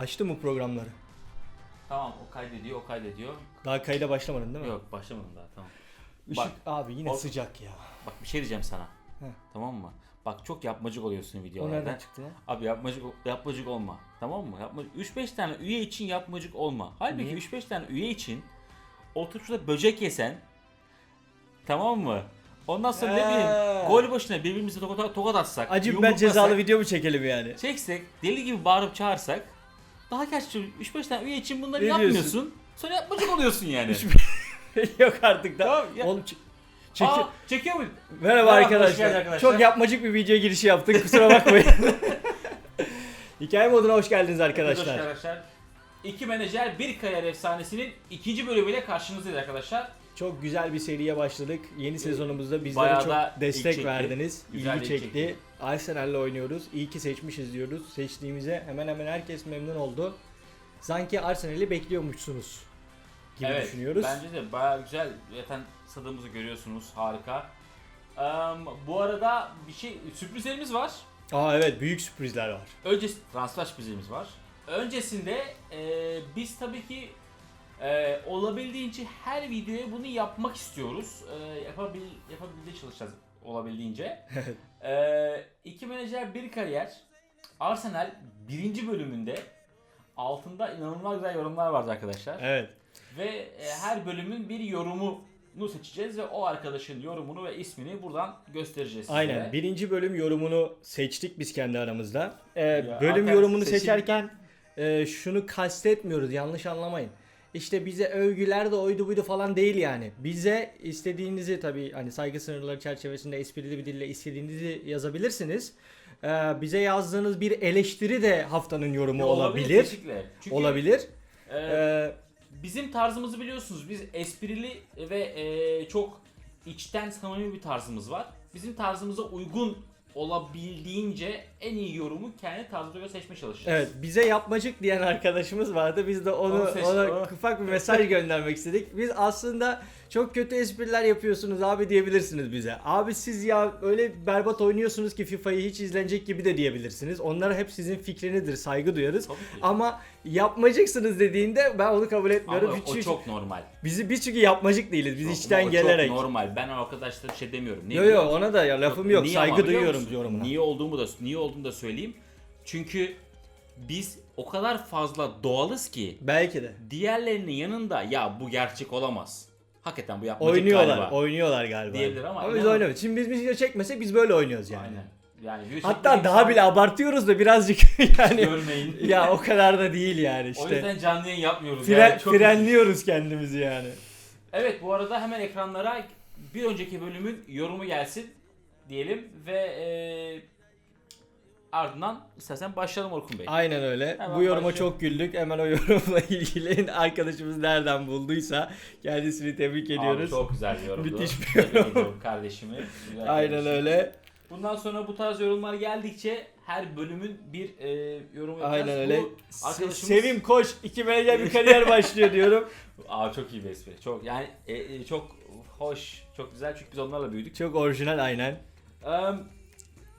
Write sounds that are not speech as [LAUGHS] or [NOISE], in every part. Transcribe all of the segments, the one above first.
Açtın mı programları? Tamam o kaydediyor o kaydediyor. Daha kayda başlamadın değil mi? Yok başlamadım daha tamam. Işık Bak. abi yine O- sıcak ya. Bak bir şey diyeceğim sana. Heh. Tamam mı? Bak çok yapmacık oluyorsun O videolarda. nereden çıktı lan? Abi yapmacık yapmacık olma. Tamam mı? Yapma 3-5 tane üye için yapmacık olma. Halbuki Niye? 3-5 tane üye için oturup şurada böcek yesen tamam mı? Ondan sonra ne Ee. bileyim gol başına birbirimize tokat, tokat atsak. Acı yumruklasak, cezalı video mu çekelim yani? Çeksek deli gibi bağırıp çağırsak daha gerçi 3-5 tane üye için bunları Ne yapmıyorsun. diyorsun? Sonra yapmacık oluyorsun yani. [LAUGHS] Yok artık da. Tamam, ya- Oğlum ç- çeki- Aa, çekiyor muyum? Merhaba Merhaba, hoş arkadaşlar. geldin arkadaşlar. Çok yapmacık bir video girişi yaptık kusura bakmayın. [LAUGHS] Hikaye moduna hoş geldiniz arkadaşlar. Arkadaşlar. arkadaşlar. İki menajer bir kariyer efsanesinin ikinci bölümüyle karşınızdayız arkadaşlar. Çok güzel bir seriye başladık. Yeni sezonumuzda bizlere Bayağı çok ilgi destek çekti. verdiniz. Güzel ilgi ilgi çekti. çekti. Arsenal'le oynuyoruz. İyi ki seçmişiz diyoruz. Seçtiğimize hemen hemen herkes memnun oldu. Sanki Arsenal'i bekliyormuşsunuz gibi evet, düşünüyoruz. Bence de bayağı güzel. Zaten stadımızı görüyorsunuz. Harika. Eee, bu arada bir şey sürprizlerimiz var. Aa evet büyük sürprizler var. Önce transfer sürprizlerimiz var. Öncesinde eee, biz tabii ki eee, olabildiğince her videoya bunu yapmak istiyoruz. Eee yapabil, yapabildiğince çalışacağız olabildiğince. Eee [LAUGHS] iki menajer bir kariyer. Arsenal birinci bölümünde altında inanılmaz güzel yorumlar vardı arkadaşlar. Evet. Ve e, her bölümün bir yorumunu seçeceğiz ve o arkadaşın yorumunu ve ismini buradan göstereceğiz size. Aynen. Birinci bölüm yorumunu seçtik biz kendi aramızda. Ee, Ya, bölüm yorumunu seçim- seçerken e, şunu kastetmiyoruz yanlış anlamayın. İşte bize övgüler de oydu buydu falan değil yani. Bize istediğinizi tabii hani saygı sınırları çerçevesinde esprili bir dille istediğinizi yazabilirsiniz. Ee, bize yazdığınız bir eleştiri de haftanın yorumu olabilir. kesinlikle. Çünkü, Olabilir. e, Ee, bizim tarzımızı biliyorsunuz. Biz esprili ve e, çok içten samimi bir tarzımız var. Bizim tarzımıza uygun olabildiğince en iyi yorumu kendi tarzımıza göre seçmeye çalışacağız. Evet bize yapmacık diyen arkadaşımız vardı. Biz de onu, Onu seç- ona ufak bir mesaj göndermek istedik. Biz aslında çok kötü espriler yapıyorsunuz abi diyebilirsiniz bize. Abi siz ya öyle berbat oynuyorsunuz ki FIFA'yı hiç izlenecek gibi de diyebilirsiniz. Onlar hep sizin fikrinidir. Saygı duyarız. Ama yapmacıksınız dediğinde ben onu kabul etmiyorum. Ama Hiç- o hiç- çok normal. Bizi biz çünkü yapmacık değiliz. Biz içten o gelerek. Çok normal. Ben arkadaşlara bir şey demiyorum. Ne Yo biliyor yo musun? ona da ya lafım yok. Niye Saygı duyuyorum yorumuna. Niye olduğumu da niye olduğunu da söyleyeyim. Çünkü biz o kadar fazla doğalız ki Belki de. diğerlerinin yanında ya bu gerçek olamaz. Hakikaten bu yapmacık Oynuyorlar. galiba. oynuyorlar galiba. Diyebilir ama biz inanın. oynamıyoruz. Şimdi biz video çekmesek biz böyle oynuyoruz yani. Aynen. Yani video Hatta daha bile abartıyoruz da birazcık [LAUGHS] yani görmeyin. ya o kadar da değil yani O işte. yüzden canlı yayın yapmıyoruz. Fren, yani. Çok- frenliyoruz kendimizi yani. Evet bu arada hemen ekranlara bir önceki bölümün yorumu gelsin diyelim ve eee ardından istersen başlayalım Orkun Bey. Aynen öyle. Hemen Bu yoruma başlayalım. çok güldük. Hemen o yorumla [LAUGHS] ilgili arkadaşımız nereden bulduysa kendisini tebrik ediyoruz. Abi çok güzel bir yorumdu. Müthiş bir Tebrik yorum. ediyorum kardeşimi. Güzel Aynen kardeşim. öyle. Bundan sonra bu tarz yorumlar geldikçe her bölümün bir e, yorum yapacağız. Aynen öyle. Bu arkadaşımız... Sevim koş. iki menajer bir kariyer başlıyor diyorum. [LAUGHS] Aa çok iyi bir espri. Çok yani e, e, çok hoş, çok güzel çünkü biz onlarla büyüdük. Çok orijinal aynen. Um,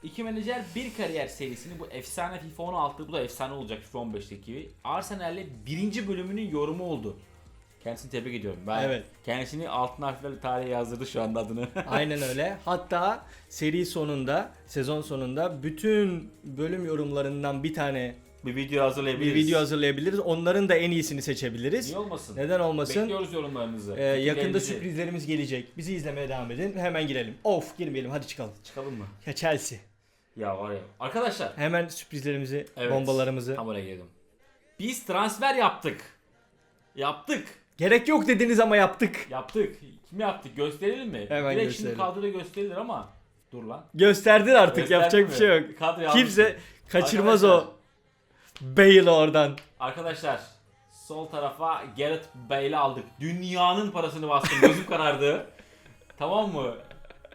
iki menajer bir kariyer serisini bu efsane FIFA 16 bu da efsane olacak FIFA 15'teki gibi. Arsenal'le birinci bölümünün yorumu oldu. Kendisini tebrik ediyorum. Ben Evet. kendisini altın harflerle tarihe yazdırdı şu anda adını. [LAUGHS] Aynen öyle. Hatta seri sonunda, sezon sonunda bütün bölüm yorumlarından bir tane bir video hazırlayabiliriz. bir video hazırlayabiliriz. Onların da en iyisini seçebiliriz. Niye olmasın? Neden olmasın? Bekliyoruz yorumlarınızı. Ee, yakında sürprizlerimiz gelecek. Bizi izlemeye devam edin. Hemen girelim. Of girmeyelim hadi çıkalım. Çıkalım mı? Ya Chelsea. Ya var ya. Arkadaşlar Hemen sürprizlerimizi, Evet. bombalarımızı. tam oraya geldim. Biz transfer yaptık. Yaptık. Gerek yok dediniz ama yaptık. Yaptık. Kim yaptık? Gösterelim mi? Hemen Direkt gösterelim. şimdi kadroda gösterilir ama dur lan. Gösterdin artık Gösterdi yapacak mi? bir şey yok. Kadro Kimse yazmıştım. kaçırmaz o Bale'ı oradan. Arkadaşlar sol tarafa Gareth Bale'i aldık. Dünyanın parasını bastım. Gözüm karardı. [LAUGHS] tamam mı?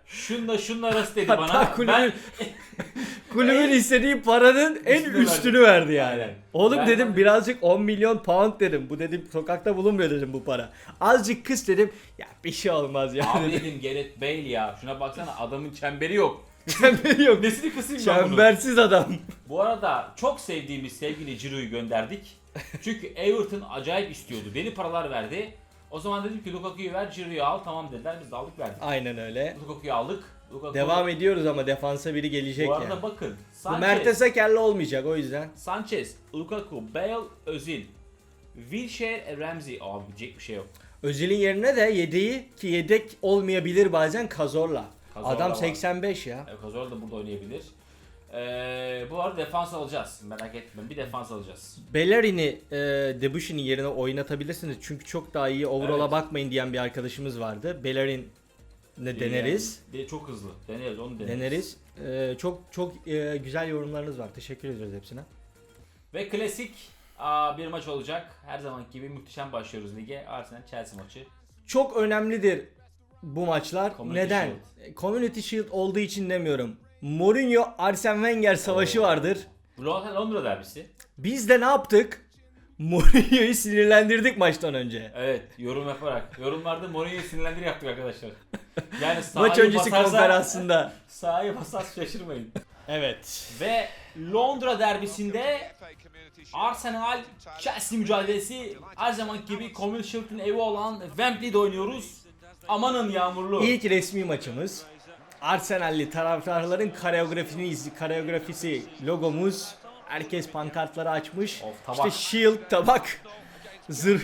Şunla şunla arası dedi Hatta bana. kulübün, Ben [LAUGHS] kulübün istediği paranın en Üstünü üstünü verdi yani. Aynen. Oğlum Ben- dedim birazcık 10 milyon pound dedim. Bu dedim sokakta bulunmuyor dedim bu para. Azıcık kıs dedim. Ya bir şey olmaz ya abi dedim. dedim Gareth Bale ya. Şuna baksana adamın çemberi yok. [LAUGHS] Çemberi yok. Nesini kısayım ben bunu? Çembersiz adam. Bu arada çok sevdiğimiz sevgili Ciro'yu gönderdik. [LAUGHS] Çünkü Everton acayip istiyordu. Deli paralar verdi. O zaman dedim ki Lukaku'yu ver Ciro'yu al. Tamam dediler biz de aldık verdik. Aynen öyle. Lukaku'yu aldık. Lukaku... Devam ediyoruz ama defansa biri gelecek Bu arada yani. bakın. Bu Sanchez, Mertes'e kelle olmayacak o yüzden. Sanchez, Lukaku, Bale, Özil. Wilshere, Ramsey. Abi gidecek bir şey yok. Özil'in yerine de yedeği ki yedek olmayabilir bazen Kazorla. Cazorla Adam var. 85 ya. E, Kazor da burada oynayabilir. Ee, bu arada defans alacağız. Merak etmeyin. Bir defans alacağız. Bellerin'i e, Debussy'nin yerine oynatabilirsiniz. Çünkü çok daha iyi overall'a Evet. bakmayın diyen bir arkadaşımız vardı. Bellerin ne deneriz. Yani, de çok hızlı. Deneriz onu deneriz. Deneriz. E, çok çok e, güzel yorumlarınız var. Teşekkür ediyoruz hepsine. Ve klasik aa, bir maç olacak. Her zaman gibi muhteşem başlıyoruz lige. Arsenal Chelsea maçı. Çok önemlidir bu maçlar. Community Neden? E, Community Shield olduğu için demiyorum. Mourinho Arsene Wenger savaşı vardır. Londra, Londra derbisi. Biz de ne yaptık? [LAUGHS] Mourinho'yu sinirlendirdik maçtan önce. Evet yorum yaparak. Yorumlarda Mourinho'yu sinirlendir yaptık arkadaşlar. Yani [LAUGHS] sahayı Maç öncesi basarsa- konferansında. [LAUGHS] Sahayı basarsa şaşırmayın. Evet. Ve Londra derbisinde Arsenal Chelsea mücadelesi her zaman gibi Community Shield'ın evi olan Wembley'de oynuyoruz. Amanın yağmurlu. İlk resmi maçımız. Arsenal'li taraftarların koreografisini izli, koreografisi logomuz. Herkes pankartları açmış. Of, tabak. işte shield, tabak, zırh.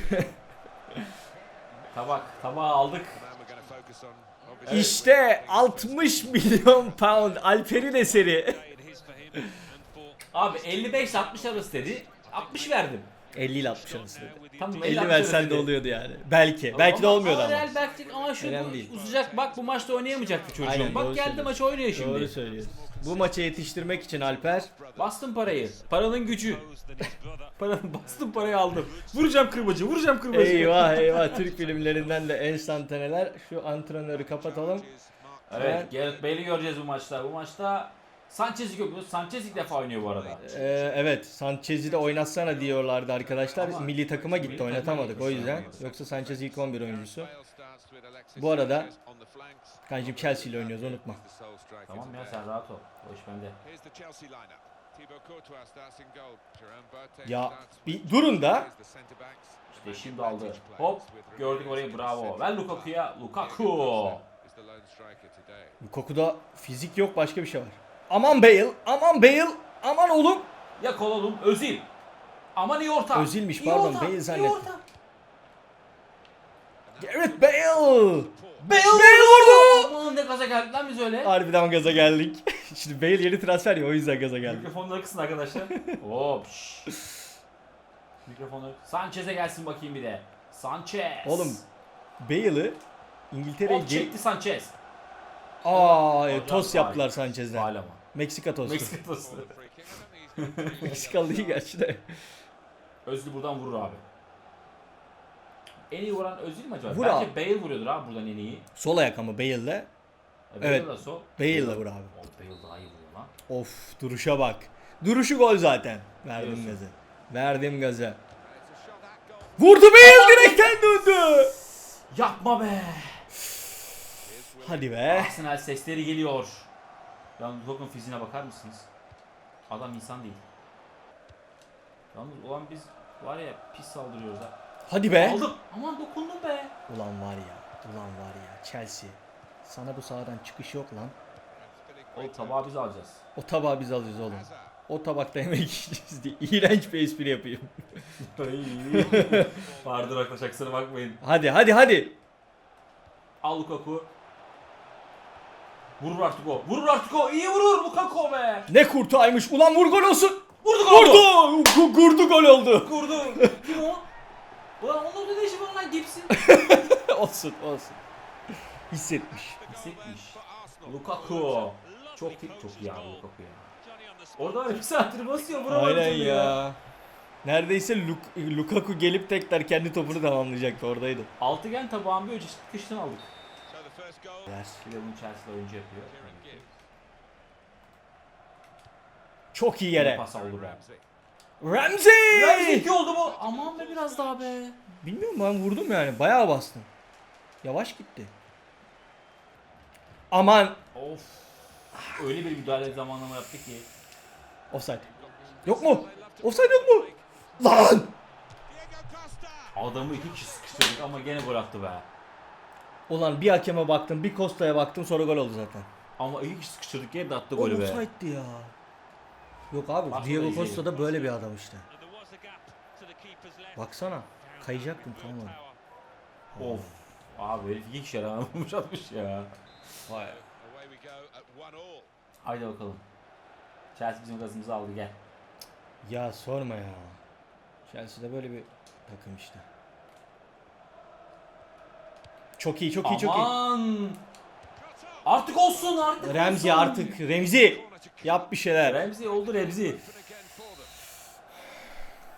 Tabak, tabağı aldık. işte 60 milyon pound Alper'in eseri. Abi 55-60 arası dedi. 60 verdim. 50 ile 60 arası dedi. Tamam 50 60 versen de oluyordu yani. Belki. Belki de olmuyordu ama. Real belki ama şu Önemli bu- değil. uzayacak. Bak bu maçta oynayamayacaktı çocuğum. Aynen, Bak doğru geldi söylüyorsun. maç oynuyor şimdi. Doğru söylüyorsun. Bu maça yetiştirmek için Alper Bastım parayı. Paranın gücü. [LAUGHS] Paranın bastım parayı aldım. Vuracağım kırbacı, vuracağım kırbacı. Eyvah [LAUGHS] eyvah Türk filmlerinden de enstantaneler. Şu antrenörü kapatalım. Evet, Gareth Bale'i göreceğiz bu maçta. Bu maçta Sanchez'i görüyoruz. Sanchez ilk defa oynuyor bu arada. Ee, evet Sanchez'i de oynatsana diyorlardı arkadaşlar. Ama Milli takıma milli gitti takıma oynatamadık o yüzden. Yoksa Sanchez ilk 11 oyuncusu. Bu arada Kancım Chelsea ile oynuyoruz unutma. Tamam ya sen rahat ol. O iş bende. Ya bir durun da. İşte şimdi aldı. Hop gördük orayı bravo. Ver Lukaku'ya. Lukaku. Kokuda fizik yok başka bir şey var. Aman Bale, aman Bale, aman oğlum. Yakalalım. Özil. Aman iyi orta. Özil'miş, İyi pardon, orta, Bale iyi zannettim. Gareth Bale. Bale, Bale vurdu. Aman ne gaza geldik lan biz öyle. Harbiden gaza geldik. [LAUGHS] Şimdi Bale yeni transfer ya o yüzden gaza geldik. Mikrofonları kısın arkadaşlar. [LAUGHS] Hop. şşş. Mikrofonları. Sanchez'e gelsin bakayım bir de. Sanchez. Oğlum Bale'ı İngiltere'ye gel... çekti Sanchez. Aa, tost faul. yaptılar Sanchez'den. Faal ama. Meksika tostu. Meksika tostu. Meksikalı değil gerçi de. Özil buradan vurur abi. En iyi vuran Özil mi acaba? Vur Bence abi. Bale vuruyordur abi buradan en iyi. Sol ayak ama Bale'le. E, Evet. Bale da sol. Bale'le vur abi. Oh, Bale daha iyi vuruyor lan. Of duruşa bak. Duruşu gol zaten. Verdim Diyorsun. gazı. Verdim gazı. Vurdu Bale direkten döndü. Yapma be. Hadi be. Arsenal sesleri geliyor. Yalnız Lukaku'nun fiziğine bakar mısınız? Adam insan değil. Yalnız ulan biz var ya pis saldırıyoruz ha. Hadi be. Aldım. Aman dokundum be. Ulan var ya. Ulan var ya. Chelsea. Sana bu sahadan çıkış yok lan. O tabağı biz alacağız. O tabağı biz alacağız oğlum. O tabakta yemek yiyeceğiz diye. İğrenç bir espri yapayım. [LAUGHS] [LAUGHS] Vardır arkadaşlar kusura bakmayın. Hadi hadi hadi. Al Lukaku. Vurur artık o. Vurur artık o. İyi vurur Lukaku be. Ne kurtaymış. Ulan vur gol olsun. Vurdu gol. Vurdu. Gu- Gurdu gol oldu. [LAUGHS] Kurdu. Kim o? Ulan onun da ne işi var lan Gips'in? [LAUGHS] olsun olsun. Hissetmiş. Hissetmiş. Lukaku. Çok çok iyi abi Lukaku ya. Orada var ya bir saattir basıyor vuramadı Aynen ya. Neredeyse Luk- Lukaku gelip tekrar kendi topunu tamamlayacaktı oradaydı. Altıgen tabağın bir öncesi kıştan aldık. De bunu Chelsea'de oyuncu yapıyor. Çok iyi Yere. Pas oldu be. Ramsey! Ramsey 2 oldu bu. Aman be biraz daha be. Bilmiyorum ben vurdum yani. Bayağı bastım. Yavaş gitti. Aman. Of. öyle bir müdahale zamanlama yaptı ki. Offside. Yok mu? Offside yok mu? Lan! Adamı iki kişi sıkıştırdık ama gene gol attı be. Ulan bir hakeme baktım, bir Costa'ya baktım sonra gol oldu zaten. Ama iki kişi sıkıştırdık gene de attı golü be. offside'di ya. Yok abi, Bak, Diego. Costa da böyle bir adam işte. Baksana, kayacaktım kalmadı. Of. Abi herif iki kişi yaramamış [LAUGHS] atmış ya. Vay. Haydi bakalım. Chelsea bizim gazımızı aldı gel. Ya sorma ya. Chelsea'de böyle bir takım işte. Çok iyi, çok iyi, çok iyi. Aman. Artık olsun artık Remzi olsun. artık, Remzi yap bir şeyler. Remzi oldu Remzi.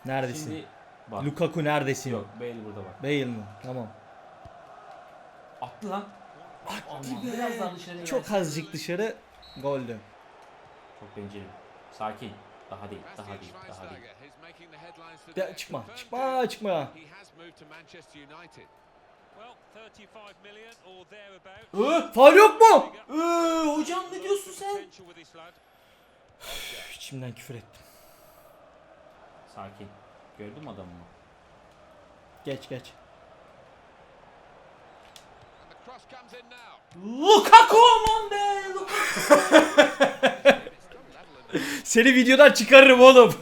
Neredesin? Şimdi bak. Lukaku neredesin? Yok Bale burada bak. Bale mi? Tamam. Attı lan. Aman, biraz daha dışarıya Çok gelsin. azıcık dışarı goldü. Çok bencil. Sakin. Daha değil, daha değil, daha değil. Ya çıkma, çıkma, çıkma. Hı? Faul yok mu? Ee, hocam ne diyorsun sen? İçimden küfür ettim. Sakin. Gördün mü adamı? Geç geç. Lukaku aman be! Lukaku. [LAUGHS] Seni videodan çıkarırım oğlum.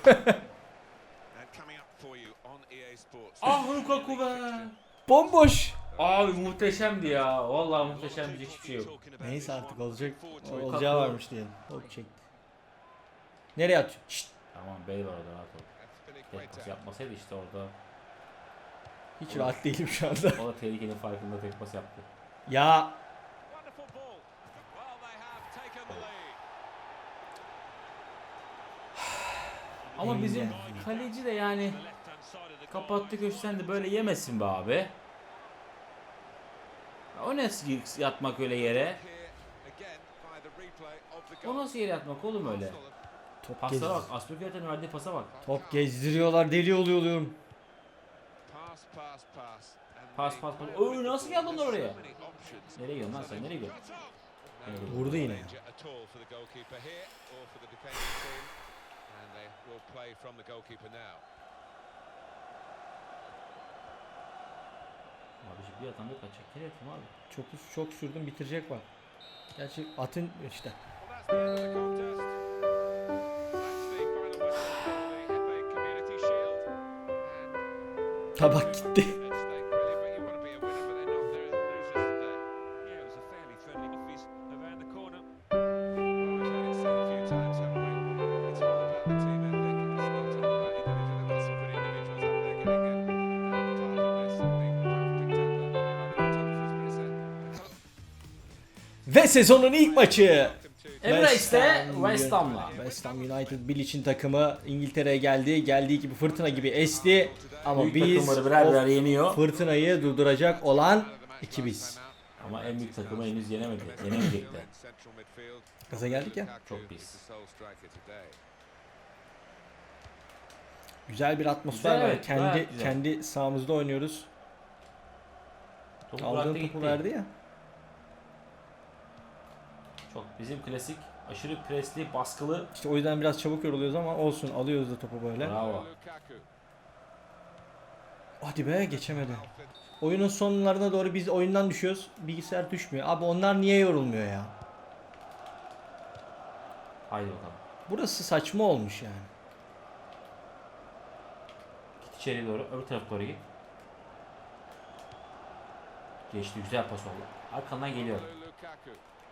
ah Lukaku be! Bomboş. Abi muhteşemdi ya. Vallahi muhteşem diyecek hiçbir şey yok. Neyse artık olacak. Olacağı varmış diyelim. Hop çekti. Nereye atıyor? Şşt. Tamam Bale var orada rahat ol. Tek yapmasaydı işte orada. Hiç rahat değilim şu anda. O da tehlikenin farkında tek pas yaptı. Ya Ama bizim kaleci de yani kapattı köşeden de böyle yemesin be abi. O nasıl yatmak öyle yere? O nasıl yere yatmak oğlum öyle? top Paslara bak. Aspilicueta'nın verdiği pasa bak. Top gezdiriyorlar. Deli oluyorum. Pas pas pas. Oy nasıl geldin oraya? Nereye gidiyorsun lan sen? Nereye gidiyorsun? Nereye gidiyorsun? Vurdu yine. ya. Abi bir adam yok kaçacak. Nereye atayım abi? Çok çok sürdüm bitirecek bak. Gerçi atın işte. [SIGHS] Tabak gitti. Sezonun ilk maçı. Emirates''te West Ham'la. West Ham United Bilic'in takımı İngiltere'ye geldi. Geldiği gibi fırtına gibi esti. Ama Büyük biz birer birer yeniyor. fırtınayı durduracak olan iki biz. Ama en büyük takımı henüz yenemedi. Yenemeyecekti. Gaza geldik ya. Çok pis. Güzel bir atmosfer Güzel, var. evet, kendi gayet güzel. kendi sahamızda oynuyoruz. Topu Aldığın topu gitti. verdi ya. Çok bizim klasik aşırı presli, baskılı. İşte o yüzden biraz çabuk yoruluyoruz ama olsun alıyoruz da topu böyle. Bravo. Hadi be geçemedi. Oyunun sonlarına doğru biz oyundan düşüyoruz. Bilgisayar düşmüyor. Abi onlar niye yorulmuyor ya? Haydi bakalım. Burası saçma olmuş yani. Git içeri doğru, öbür tarafa doğru git. Geçti, güzel pas oldu. Arkandan geliyor.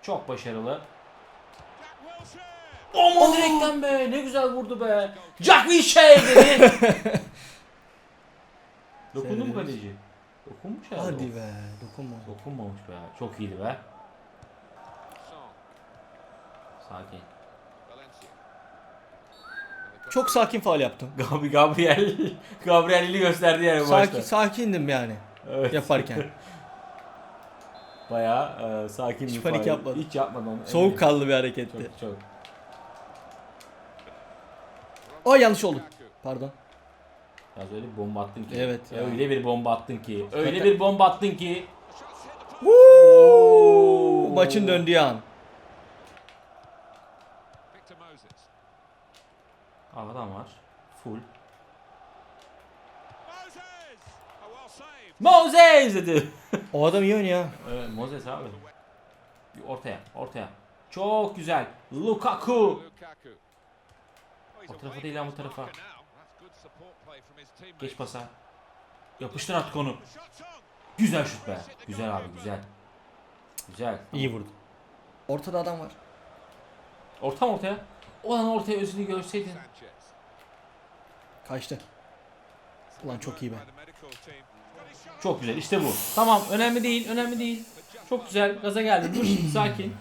Çok başarılı. Aman direkten be, ne güzel vurdu be. Jack Wilshere dedi. [LAUGHS] Dokundu mu kaleci? Dokunmuş herhalde. Hadi be dokunma. Dokunmamış be. Çok iyiydi be. Sakin. Çok sakin faal yaptım. Gabi Gabriel Gabriel'i gösterdi yani bu Sakin, maçta. sakindim yani Evet. yaparken. [LAUGHS] Bayağı e, sakin Hiç bir panik ifade. yapmadı. Hiç yapmadan. Soğukkanlı bir hareketti. Çok çok. O yanlış oldu. Pardon. Biraz öyle bir bomba attın ki. Evet. Ya. Yani. Öyle bir bomba attın ki. Öyle bir bomba attın ki. Woo! Maçın döndüğü an. Adam var. Full. Moses dedi. O adam iyi oynuyor. Evet, Moses abi. Bir Ortaya, ortaya. Çok güzel. Lukaku. O tarafa değil lan bu tarafa. Geç pasa. Yapıştır artık onu. Güzel şut be. Güzel abi güzel. Güzel. İyi vurdu. Ortada adam var. Orta mı ortaya? Olan ortaya özünü görseydin. Kaçtı. Ulan çok iyi be. Çok güzel işte bu. Tamam önemli değil önemli değil. Çok güzel gaza geldin. Dur şimdi [CLEARS THROAT] sakin.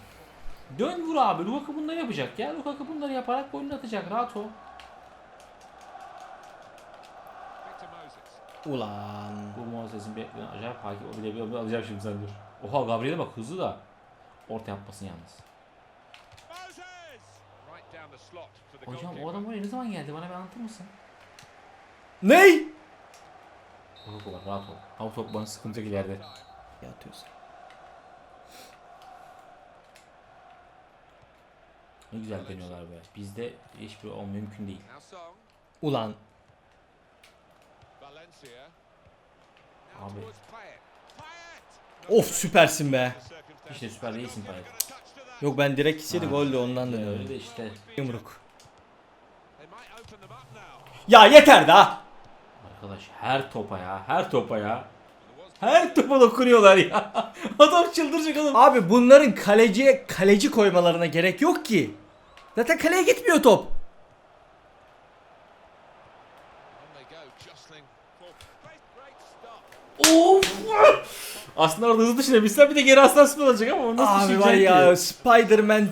Dön vur abi. Lukaku bunları yapacak ya. Lukaku bunları yaparak golünü atacak. Rahat ol. Ulan. Bu Moses'in bir acayip hakim. O bile bir alacağım şimdi sen dur. Oha Gabriel'e bak hızlı da. Orta yapmasın yalnız. Hocam o adam oraya ne zaman geldi? Bana bir anlatır mısın? Ney? Lukaku bak rahat ol. Hava top bana sıkıntı ileride. Yatıyorsun. Ne güzel deniyorlar be. Bizde hiçbir o mümkün değil. Ulan. Abi. Of süpersin be. İşte süper değilsin Payet. Yok ben direkt hissedi Ha. gol de ondan Öyle dönüyorum. de işte. Yumruk. Ya yeter daha. Arkadaş her topa ya. Her topa ya. Her topa dokunuyorlar ya. [LAUGHS] Adam çıldıracak adam. Abi bunların kaleciye kaleci koymalarına gerek yok ki. Zaten kaleye gitmiyor top. Of. Aslında orada hızlı düşünebilsem bir de geri aslan spor olacak ama nasıl Abi var ya? Spider-Man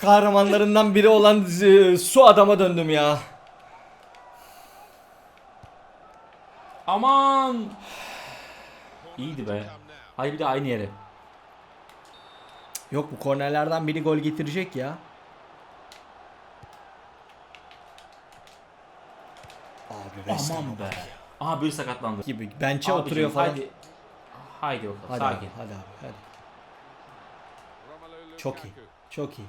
kahramanlarından biri olan e, su adama döndüm ya. Aman. İyiydi be. Hayır bir de aynı yere. Yok bu kornerlerden biri gol getirecek ya. Abi Aman be. bak Aha biri sakatlandı. gibi bençe Abicim, oturuyor falan. Haydi. Haydi bakalım Hadi sakin. abi, hadi abi, hadi. Çok iyi. Çok iyi.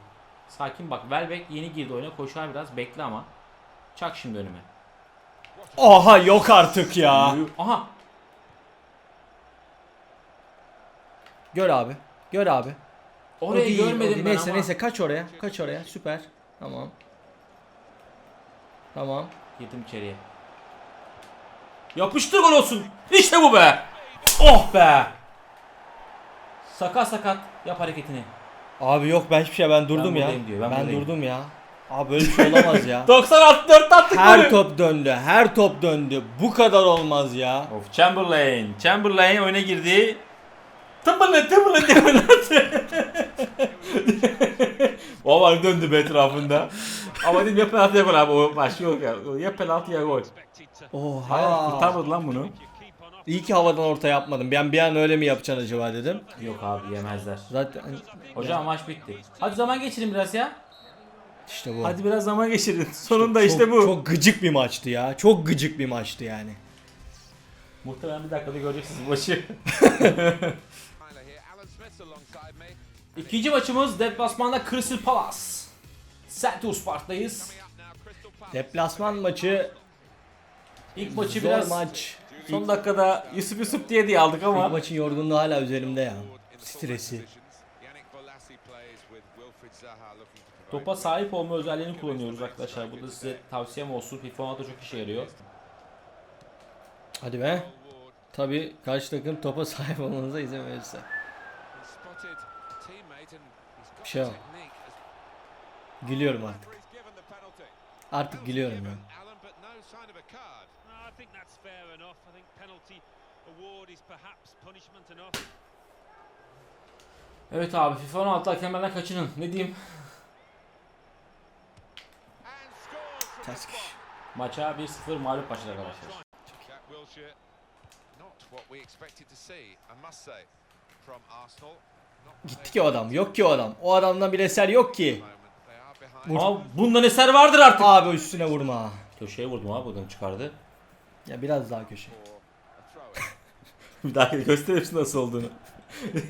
Sakin bak Welbeck yeni girdi oyuna koşar biraz bekle ama. Çak şimdi önüme. Aha yok artık ya. Aha. Gör abi. Gör abi. Orayı değil, görmedim ben Neyse ama. neyse kaç oraya. Kaç oraya. Süper. Tamam. Tamam. Girdim içeriye. Yapıştır gol olsun. İşte bu be. Oh be. Sakat sakat yap hareketini. Abi yok ben hiçbir şey ben durdum Ben ya. buradayım diyor, ben ben buradayım. durdum ya. Abi böyle bir şey olamaz ya. [LAUGHS] 96 4 attık her golü. top döndü. Her top döndü. Bu kadar olmaz ya. Of Chamberlain. Chamberlain oyuna girdi. Timberland diye oynadı. o var döndü be etrafında. Ama dedim ya penaltı ya gol abi o başka yok ya. Ya penaltı ya gol. Hayır Oha. kurtarmadı lan bunu. İyi ki havadan orta yapmadım. Ben bir an öyle mi yapacaksın acaba dedim. Yok abi yemezler. Zaten Hocam maç bitti. Hadi zaman geçirin biraz ya. İşte bu. Hadi biraz zaman geçirin. Sonunda Çok- işte bu. Çok gıcık bir maçtı ya. Çok gıcık bir maçtı yani. Muhtemelen bir dakikada göreceksiniz maçı. [LAUGHS] İkinci maçımız deplasmanda Crystal Palace. Celtic Palace. Deplasman maçı İlk maçı zor biraz maç. son dakikada Yusuf Yusuf diye diye aldık İlk ama maçın yorgunluğu hala üzerimde ya. Stresi. Topa sahip olma özelliğini kullanıyoruz arkadaşlar. Bu da size tavsiyem olsun. FIFA 16'da çok işe yarıyor. Hadi be. Tabi karşı takım topa sahip olmanıza izin verirse. Bir şey yok. Gülüyorum artık. Artık gülüyorum ya. Evet abi FIFA 16 hakemlerden kaçının. Ne diyeyim? Ters spot. Maça 1-0 mağlup başladı arkadaşlar. Gitti ki o adam. Yok ki o adam. O adamdan bir eser yok ki. Vur. Ama bundan eser vardır artık. Abi üstüne vurma. Köşeye vurdum abi buradan çıkardı. Ya biraz daha köşe. [LAUGHS] Bir daha gösterir misin nasıl olduğunu? [LAUGHS]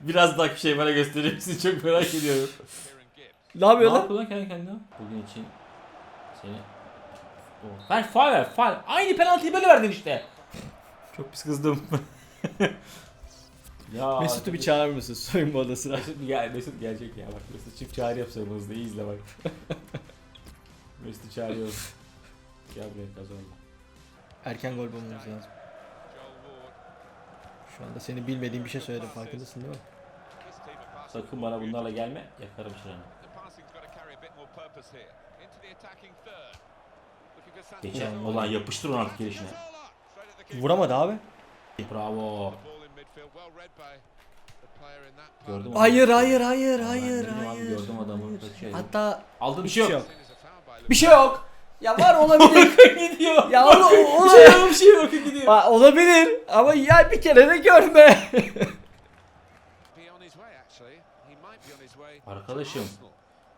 Biraz daha bir şey bana gösterir misin? Çok merak ediyorum. Ne yapıyor Ne lan? yapıyor lan kendi kendine? Bugün için Seni... Oh. Ver faul ver faul. Aynı penaltıyı böyle verdin işte. Çok pis kızdım. [LAUGHS] ya Mesut'u bir çağırır mısın soyunma odasına? Mesut, gel, Mesut gelecek ya bak Mesut çift çağrı yapsam hızlı iyi izle bak. [LAUGHS] Mesut'u çağırıyorum. Gel buraya kazanma. Erken gol bulmamız lazım. Şu anda seni bilmediğim bir şey söyledim farkındasın değil mi? Sakın bana bunlarla gelme yakarım şıranı. Geçen olan yapıştır onu artık gelişine. Vuramadı abi. Bravo. Of mü? Hayır hayır hayır Ben hayır hayır. gördüm adamı. Hatta bir şey şey yok. yok. the- Seen as a foul by Bir şey yok. Ya var [LAUGHS] olabilir. gidiyor. ya o, o, bir şey yok bir şey yok gidiyor. Aa, olabilir ama ya bir kere de görme. Arkadaşım.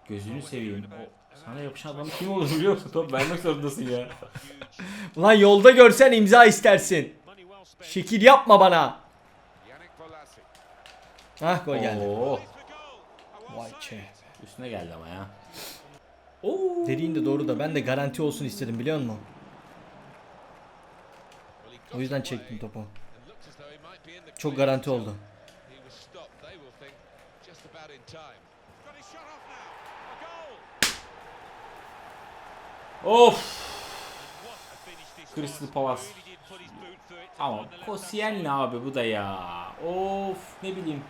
Gözünü seveyim. O, sana yapışan adam kim olur biliyor musun? Top vermek zorundasın ya. [LAUGHS] Ulan yolda görsen imza istersin. Şekil yapma bana. Hah gol geldi. Oo. Vay çe. Üstüne geldi ama ya. Oo. Dediğin de doğru da ben de garanti olsun istedim biliyor musun? O yüzden çektim topu. Çok garanti oldu. Through it to Ama Koscielny abi bu da ya. Of ne bileyim.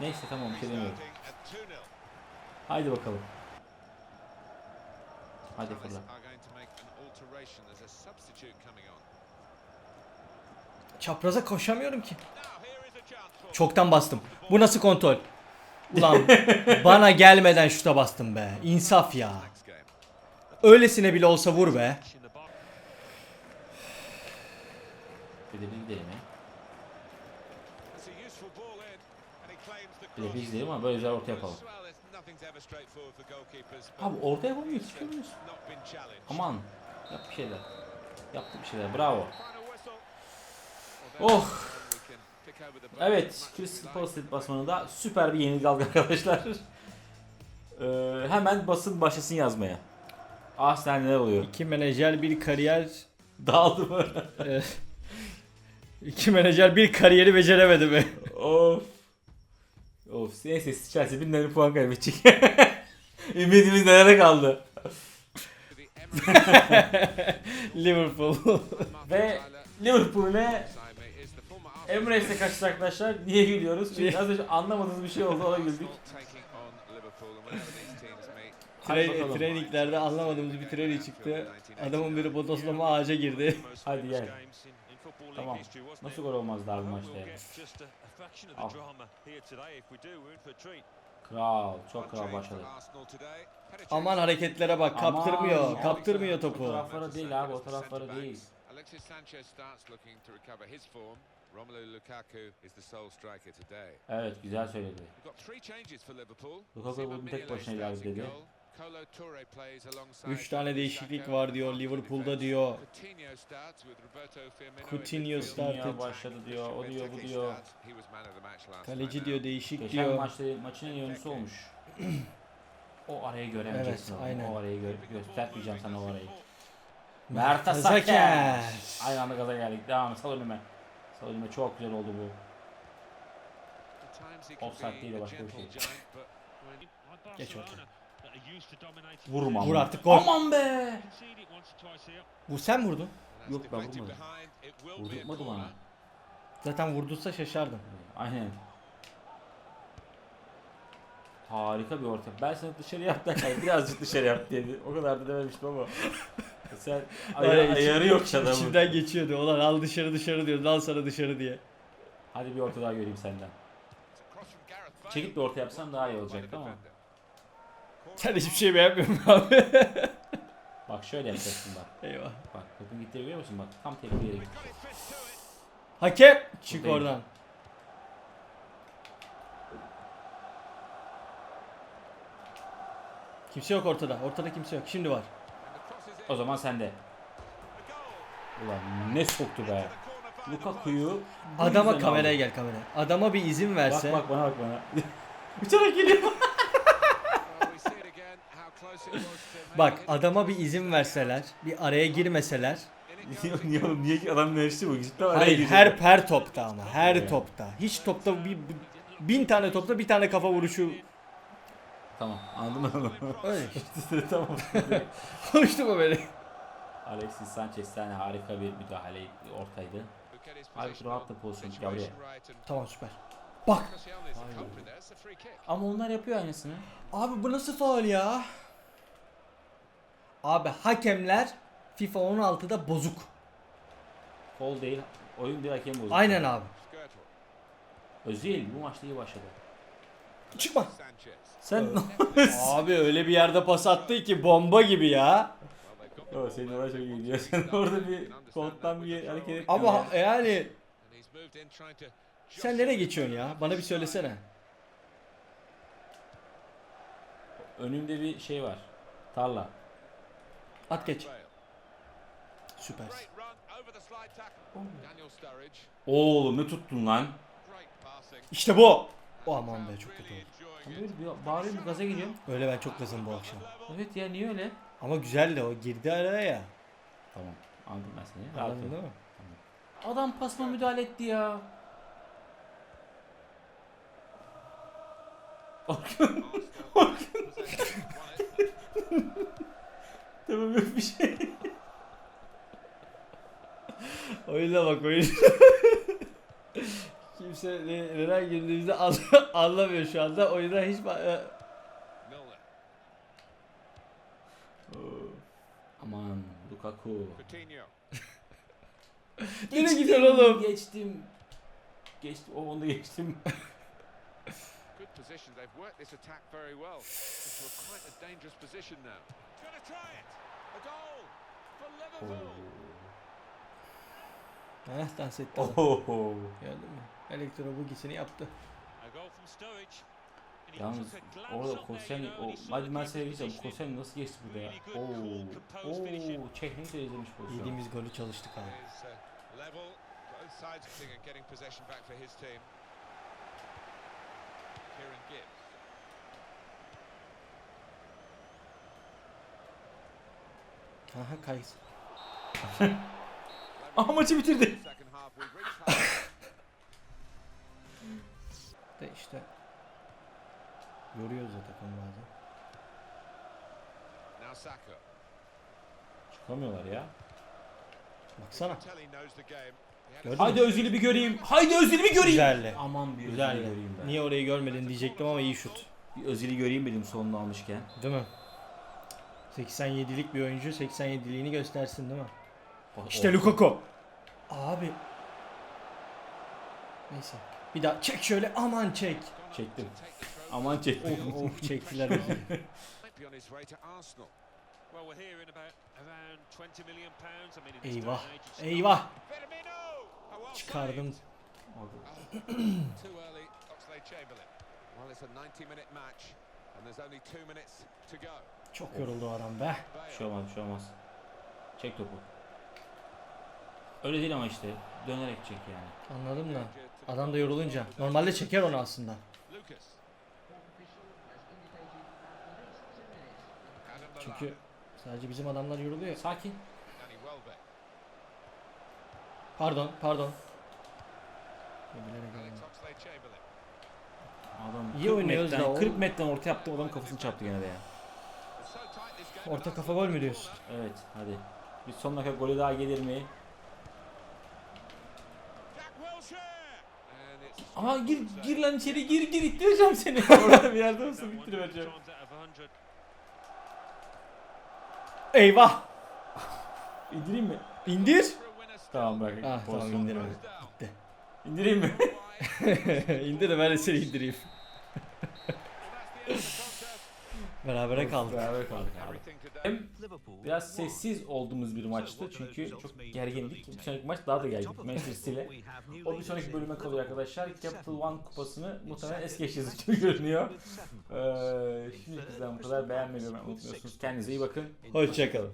Neyse tamam bir şey demiyorum. Starting at 2-0. Haydi bakalım. Hadi Palace fırla. Çapraza koşamıyorum ki. Çoktan bastım. Bu nasıl kontrol? Ulan [LAUGHS] bana gelmeden şuta bastım be. İnsaf ya. Öylesine bile olsa vur be. bir gidelim ya. Cross. gidelim ama böyle güzel orta yapalım. Abi orta been challenged. Aman. Yap bir şeyler. Yaptı bir şeyler. Bravo. Oh. Evet. Crystal. Palace deplasmanında süper bir yenilgi aldık [LAUGHS] arkadaşlar. Ee, hemen basın başlasın yazmaya. Arsenal neler oluyor? İki menajer bir kariyer. [LAUGHS] Dağıldı mı? e, iki menajer bir kariyeri beceremedi mi? of. Of. Neyse Chelsea binlerin puan kaybedecek. [LAUGHS] Ümidimiz nelere kaldı? [LAUGHS] Liverpool. Ve Liverpool ne? is the former Arsenal Emirates karşı arkadaşlar niye gülüyoruz? Çünkü az önce anlamadığımız bir şey oldu ona güldük. Bakalım. traininglerde anlamadığımız bir training çıktı. Adamın biri bodoslama ağaca girdi. Hadi gel. Tamam. Nasıl gol olmazdı abi maçta ya? get just a a fraction of Al. the drama here today. If we do, we're in for a treat. Kral. Çok kral başladı. Aman hareketlere bak kaptırmıyor. Aman. Kaptırmıyor O topu. taraflara değil abi o taraflara değil. Alexis Sanchez starts looking to recover his form. Romelu Lukaku is the sole striker today. Evet güzel söyledi. Lukaku bugün tek başına in dedi. Goal. Kolo Toure plays alongside 3 tane değişiklik var diyor Liverpool'da diyor. Coutinho started. Başladı diyor, o diyor, bu diyor. Kaleci diyor değişik Geçen diyor. maçta maçın en iyi oyuncusu olmuş. o arayı göremeyeceksin Evet, aynen. O arayı gö göstermeyeceğim sana o arayı. Mert Asaker. Aynı anda gaza geldik. Devam sal önüme. Sal önüme çok güzel oldu bu. Offside değil de başka bir şey. Geç Barcelona dominating Vurma. Vur ama. artık gol. Aman be. Bu sen vurdun. Yok, ben vurmadım. Vurdurtmadı bana. Zaten vurdursa şaşardım. Aynen. Harika bir orta. Ben sana dışarı yap derken birazcık dışarı yap dedi. O kadar da dememiştim ama. Sen Var ya, aya- içim- ayarı yok adamın. İçimden geçiyordu. Ulan al dışarı dışarı diyordu. Al sana dışarı diye. Hadi bir orta daha göreyim senden. Çekip de orta yapsan daha iyi olacaktı ama. Sen hiçbir şey beğenmiyorsun [LAUGHS] abi. Bak şöyle yapacaksın bak. Eyvah. Bak topun gittiği görüyor musun? Bak tam tepki yere gitti. Hakem çık Buradayım. oradan. Kimse yok ortada. Ortada kimse yok. Şimdi var. O zaman sende. Ulan ne soktu be. Lukaku'yu Adama kameraya gel kameraya. Adama bir izin verse. Bak bak bana bak bana. [LAUGHS] Uçarak geliyor. Well, we see it again, how close it was to Bak adama bir izin verseler, bir araya girmeseler. niye oğlum niye ki adam neresi bu? Cidden araya Hayır girecek. her her topta ama her Evet. topta. Hiç topta bir bin tane topta bir tane kafa vuruşu Tamam anladım onu. öyle [LAUGHS] işte. tamam. [LAUGHS] Konuştu mu böyle? Alexis Sanchez tane harika bir müdahale ortaydı. Abi rahat da pozisyon yavruya. Tamam süper. Bak. Ama onlar yapıyor aynısını. Abi bu nasıl faul ya? Abi hakemler FIFA 16'da bozuk. Kol değil, oyun değil hakem bozdu. Aynen abi. Özil bu maçta iyi başladı. Çıkma. Sen Abi öyle bir yerde pas attı ki bomba gibi ya. Yo, senin oraya çok iyi gidiyor. Sen orada bir koltuktan bir hareket ettin. Ama ya. yani sen nereye geçiyorsun ya? Bana bir söylesene. Önümde bir şey var. Tarla. At geç. Süpersin. Oğlum ne tuttun lan? İşte bu. O aman be çok kötü oldu. Böyle bir bağırıyor bir gaza geliyorum. Öyle ben çok kızım bu akşam. Evet ya niye öyle? Ama güzel de o girdi araya ya. Tamam anladım ben seni. Rahat Anladın ol. değil mi? Adam pasma müdahale etti ya. [LAUGHS] [LAUGHS] Tamam yok bir şey. [LAUGHS] Oyuna bak oyun. [LAUGHS] Kimse ne- neden girdiğimizi an- [LAUGHS] anlamıyor şu anda. Oyuna hiç e, Aman Lukaku. Nereye gidiyorsun oğlum? Geçtim. Geçtim. O onu geçtim. Position. They've worked this attack very well into a quite a dangerous position now. Gonna try it. A goal for Liverpool. Heh dans etti. Oho. Gördün mü? Elektro bugisini yaptı. Yalnız orada know, o diyeceğim position. Koscielny nasıl geçti burada ya? Oo. Oo. Çekmeyi izlemiş pozisyon. Yediğimiz golü çalıştık abi. Aha kays. [LAUGHS] Aha maçı bitirdi. De işte. Yoruyoruz da takım bazen. Çıkamıyorlar ya. Baksana. Gördün Haydi? Özil'i bir göreyim. Haydi Özil'i bir göreyim. Güzeldi. Aman bir Özil'i Güzeldi. göreyim ben. Niye orayı görmedin diyecektim ama iyi şut. Bir Özil'i göreyim dedim sonunu almışken. Değil mi? 87'lik bir oyuncu 87'liğini göstersin değil mi? O- İşte o- Lukaku. Abi. Neyse. Bir daha çek şöyle aman çek. Çektim. Aman çektim. Oh, oh çektiler. [LAUGHS] might be on his way to Arsenal. Well, we're hearing about around 20 million pounds. I mean, in this day eyvah. Eyvah. Çıkardım. [CLEARS THROAT] Well, it's a 90-minute match, and there's only two minutes to go. Çok yoruldu o adam be. Bir şey olmaz bir şey olmaz. Çek topu. Öyle değil ama işte. Dönerek çek yani. Anladım da. Adam da yorulunca. Normalde çeker onu aslında. Adam. Çünkü sadece bizim adamlar yoruluyor. Sakin. Pardon, pardon. Bilerek. Adam İyi 40 oynuyoruz metreden, da o- 40 metreden orta yaptı adamın kafasını çarptı gene de ya. It's so tight this game. Orta kafa gol mü diyorsun? Evet hadi. Bir son dakika golü daha gelir mi? Aha gir gir lan içeri gir gir ittireceğim seni. [LAUGHS] Orada bir yerde olsa 100. Eyvah! [LAUGHS] İndireyim mi? İndir. Tamam bırak. Ah tamam indirme. Gitti. İndireyim mi? [LAUGHS] İndir de ben de seni indireyim. Well, that's the end of the contest. Berabere kaldık. Beraber kaldık abi. Hem biraz sessiz olduğumuz bir maçtı çünkü çok gergindik. Bir sonraki maç daha da gergin. Manchester City ile. O bir sonraki bölüme kalıyor arkadaşlar. Capital One kupasını muhtemelen es geçeceğiz gibi görünüyor. Ee, şimdi bizden bu kadar beğenmeyi unutmuyorsunuz. Kendinize iyi bakın. Hoşçakalın.